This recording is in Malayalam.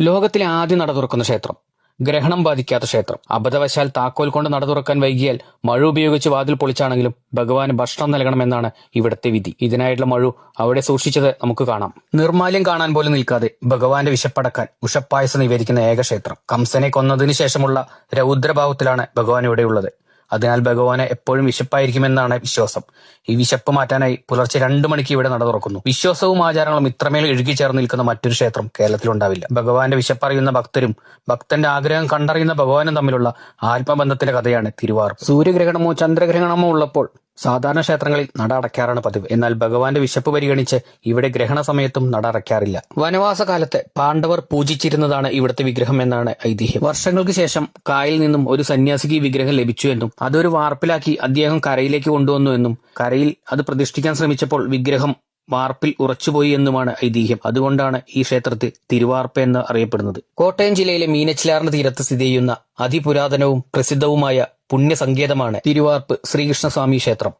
ലോകത്തിലെ ആദ്യം നട തുറക്കുന്ന ക്ഷേത്രം. ഗ്രഹണം ബാധിക്കാത്ത ക്ഷേത്രം. അബദ്ധവശാൽ താക്കോൽ കൊണ്ട് നട തുറക്കാൻ വൈകിയാൽ മഴ ഉപയോഗിച്ച് വാതിൽ പൊളിച്ചാണെങ്കിലും ഭഗവാന് ഭക്ഷണം നൽകണമെന്നാണ് ഇവിടുത്തെ വിധി. ഇതിനായിട്ടുള്ള മഴു അവിടെ സൂക്ഷിച്ചത് നമുക്ക് കാണാം. നിർമാല്യം കാണാൻ പോലും നിൽക്കാതെ ഭഗവാന്റെ വിശപ്പടക്കാൻ ഉഷപ്പായസം നിവേദിക്കുന്ന ഏക ക്ഷേത്രം. കംസനെ കൊന്നതിന് ശേഷമുള്ള രൗദ്രഭാവത്തിലാണ് ഭഗവാൻ ഇവിടെയുള്ളത് അതിനാൽ ഭഗവാന് എപ്പോഴും വിശപ്പായിരിക്കുമെന്നാണ് വിശ്വാസം. ഈ വിശപ്പ് മാറ്റാനായി പുലർച്ചെ രണ്ടു മണിക്ക് ഇവിടെ നട തുറക്കുന്നു. വിശ്വാസവും ആചാരങ്ങളും ഇത്രമേൽ ഇഴുകിച്ചേർന്ന് നിൽക്കുന്ന മറ്റൊരു ക്ഷേത്രം കേരളത്തിലുണ്ടാവില്ല. ഭഗവാന്റെ വിശപ്പറിയുന്ന ഭക്തരും ഭക്തന്റെ ആഗ്രഹം കണ്ടറിയുന്ന ഭഗവാനും തമ്മിലുള്ള ആത്മബന്ധത്തിന്റെ കഥയാണ് തിരുവാർ സൂര്യഗ്രഹണമോ ചന്ദ്രഗ്രഹണമോ ഉള്ളപ്പോൾ സാധാരണ ക്ഷേത്രങ്ങളിൽ നട അടയ്ക്കാറാണ് പതിവ്. എന്നാൽ ഭഗവാന്റെ വിശപ്പ് പരിഗണിച്ച് ഇവിടെ ഗ്രഹണ സമയത്തും നട അടയ്ക്കാറില്ല. വനവാസ കാലത്ത് പാണ്ഡവർ പൂജിച്ചിരുന്നതാണ് ഇവിടുത്തെ വിഗ്രഹം എന്നാണ് ഐതിഹ്യം. വർഷങ്ങൾക്ക് ശേഷം കായിൽ നിന്നും ഒരു സന്യാസിക്ക് വിഗ്രഹം ലഭിച്ചു എന്നും അതൊരു വാർപ്പിലാക്കി അദ്ദേഹം കരയിലേക്ക് കൊണ്ടുവന്നു എന്നും കരയിൽ അത് പ്രതിഷ്ഠിക്കാൻ ശ്രമിച്ചപ്പോൾ വിഗ്രഹം വാർപ്പിൽ ഉറച്ചുപോയി എന്നുമാണ് ഐതിഹ്യം. അതുകൊണ്ടാണ് ഈ ക്ഷേത്രത്തെ തിരുവാർപ്പ് എന്ന് അറിയപ്പെടുന്നത്. കോട്ടയം ജില്ലയിലെ മീനച്ചിലാറിന് തീരത്ത് സ്ഥിതി ചെയ്യുന്ന അതിപുരാതനവും പ്രസിദ്ധവുമായ പുണ്യസങ്കേതമാണ് തിരുവാർപ്പ് ശ്രീകൃഷ്ണസ്വാമി ക്ഷേത്രം.